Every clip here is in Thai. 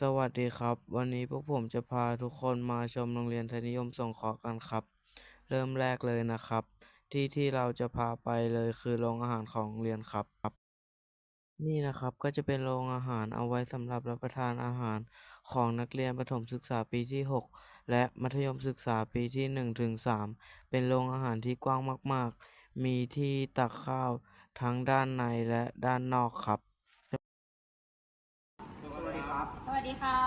สวัสดีครับ วันนี้พวกผมจะพาทุกคนมาชมโรงเรียนไทยนิยมสงเคราะห์กันครับ เริ่มแรกเลยนะครับ ที่ที่เราจะพาไปเลยคือโรงอาหารของโรงเรียนครับนี่นะครับก็จะเป็นโรงอาหารเอาไว้สำหรับรับประทานอาหารของนักเรียนประถมศึกษาปีที่ 6 และมัธยมศึกษาปีที่1ถึง3เป็นโรงอาหารที่กว้างมาก ๆ มีที่ตักข้าวทั้งด้านในและด้านนอกครับ สวัสดีครับ สวัส ดีค่ะ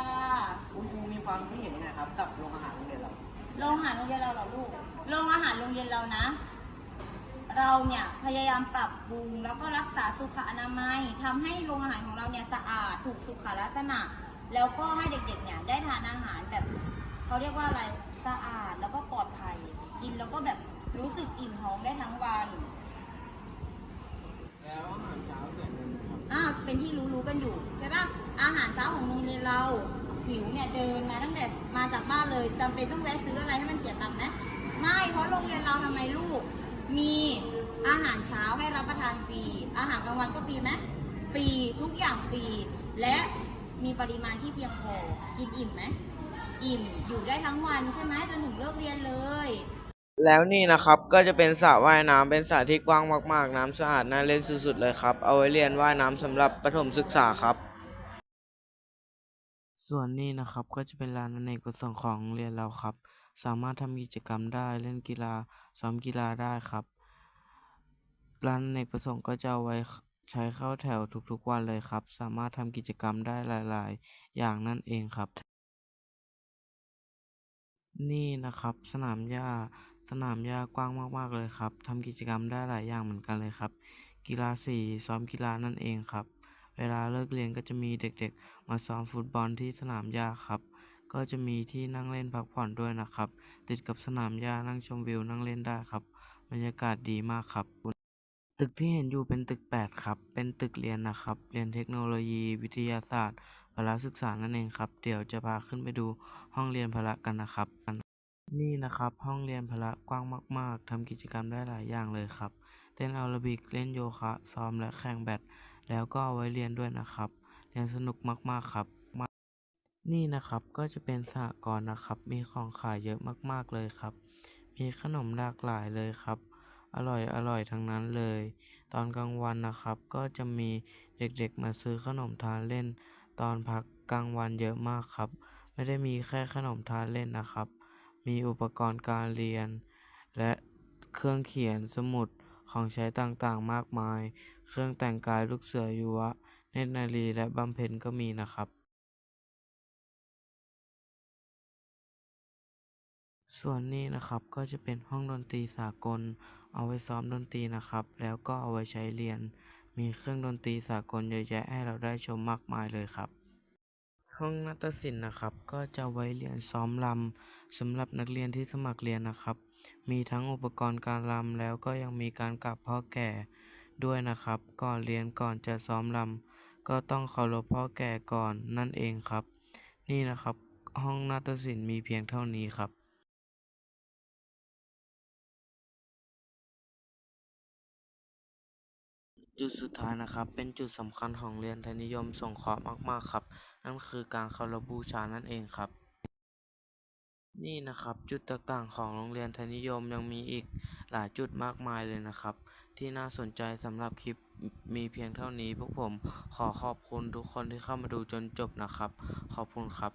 คุณครูมีความคิดเห็นยังไงครับกับโรงอาหารโรงเรียนเรา โรงอาหารโรงเรียนเราเหรอลูก โรงอาหารโรงเรียนเรานะ เราเนี่ยพยายามปรับปรุงแล้วก็รักษาสุขอนามัยทำให้โรงอาหารของเราเนี่ยสะอาดถูกสุขลักษณะ แล้วก็ให้เด็กๆเนี่ยได้ทานอาหารแบบเขาเรียกว่าอะไรสะอาดแล้วก็ปลอดภัย กินแล้วก็แบบรู้สึกอิ่มท้องได้ทั้งวัน แล้วอาหารเช้าส่วนหนึ่งครับ อ่าเป็นที่รู้ๆ กันอยู่ใช่ปะอาหารเช้าของโรงเรียนเราหิวเนี่ยเดินมาตั้งแต่มาจากบ้านเลยจำเป็นต้องแวะซื้ออะไรให้มันเสียตังค์ไหมไม่เพราะโรงเรียนเราทำไมลูก มีอาหารเช้าให้รับประทานฟรีอาหารกลางวันก็ฟรีไหมฟรีทุกอย่างฟรีและมีปริมาณที่เพียงพอกินอิ่มไหมอิ่มอยู่ได้ทั้งวันใช่ไหมจนถึงเลิกเรียนเลย แล้วนี่นะครับก็จะเป็นสระว่ายน้ำเป็นสระที่กว้างมาก ๆ น้ำสะอาดน่าเล่นสุดๆเลยครับ เอาไว้เรียนว่ายน้ำสำหรับประถมศึกษาครับ ส่วนนี้นะครับก็จะเป็นลานอเนกประสงค์ของเรียนเราครับ สามารถทำกิจกรรมได้เล่นกีฬาซ้อมกีฬาได้ครับลานอเนกประสงค์ก็จะเอาไว้ใช้เข้าแถวทุกๆวันเลยครับ สามารถทำกิจกรรมได้หลาย ๆ อย่างนั่นเองครับนี่นะครับ สนามหญ้า สนามหญ้ากว้างมากๆเลยครับทำกิจกรรมได้หลายอย่างเหมือนกันเลยครับ กีฬาสีซ้อมกีฬานั่นเองครับ เวลาเลิกเรียนก็จะมีเด็กๆ มาซ้อมฟุตบอลที่สนามหญ้าครับ ก็จะมีที่นั่งเล่นพักผ่อนด้วยนะครับ ติดกับสนามหญ้านั่งชมวิวนั่งเล่นได้ครับ บรรยากาศดีมากครับ ตึกที่เห็นอยู่เป็นตึก 8 ครับ เป็นตึกเรียนนะครับ เรียนเทคโนโลยีวิทยาศาสตร์พละศึกษานั่นเองครับ เดี๋ยวจะพาขึ้นไปดูห้องเรียนพละกันนะครับ นี่นะครับ ห้องเรียนพละกว้างมาก ๆทำกิจกรรมได้หลายอย่างเลยครับ เต้นแอโรบิกเล่นโยคะซ้อมและแข่งแบด แล้วก็ไว้เรียนด้วยนะครับ เรียนสนุกมาก ๆ ครับ นี่นะครับก็จะเป็นสหกรณ์นะครับ มีของขายเยอะมาก ๆ เลยครับ มีขนมหลากหลายเลยครับ อร่อยอร่อยทั้งนั้นเลย ตอนกลางวันนะครับ ก็จะมีเด็กๆมาซื้อขนมทานเล่น ตอนพักกลางวันเยอะมากครับ ไม่ได้มีแค่ขนมทานเล่นนะครับ มีอุปกรณ์การเรียน และเครื่องเขียนสมุดของใช้ต่างๆ มากมาย เครื่องแต่งกายลูกเสือยุวะ เนตรนารีและบำเพ็ญก็มีนะครับ ส่วนนี้นะครับก็จะเป็นห้องดนตรีสากล เอาไว้ซ้อมดนตรีนะครับ แล้วก็เอาไว้ใช้เรียน มีเครื่องดนตรีสากลเยอะแยะให้เราได้ชมมากมายเลยครับ ห้องนาฏศิลป์นะครับ ก็จะไว้เรียนซ้อมรำสำหรับนักเรียนที่สมัครเรียนนะครับ มีทั้งอุปกรณ์การรำแล้วก็ยังมีการกราบพ่อแก่ด้วยนะครับ ก่อนเรียนก่อนจะซ้อมรำก็ต้องเคารพพ่อแก่ก่อนนั่นเองครับ นี่นะครับ ห้องนาฏศิลป์มีเพียงเท่านี้ครับ จุดสุดท้ายนะครับ เป็นจุดสำคัญของเรียนไทยนิยมสงเคราะห์มาก ๆ ครับ นั่นคือการเคารพบูชานั่นเองครับ นี่นะครับจุดต่างๆของโรงเรียนไทยนิยมยังมีอีกหลายจุดมากมายเลยนะครับ ที่น่าสนใจสำหรับคลิปมีเพียงเท่านี้พวกผมขอขอบคุณทุกคนที่เข้ามาดูจนจบนะครับ ขอบคุณครับ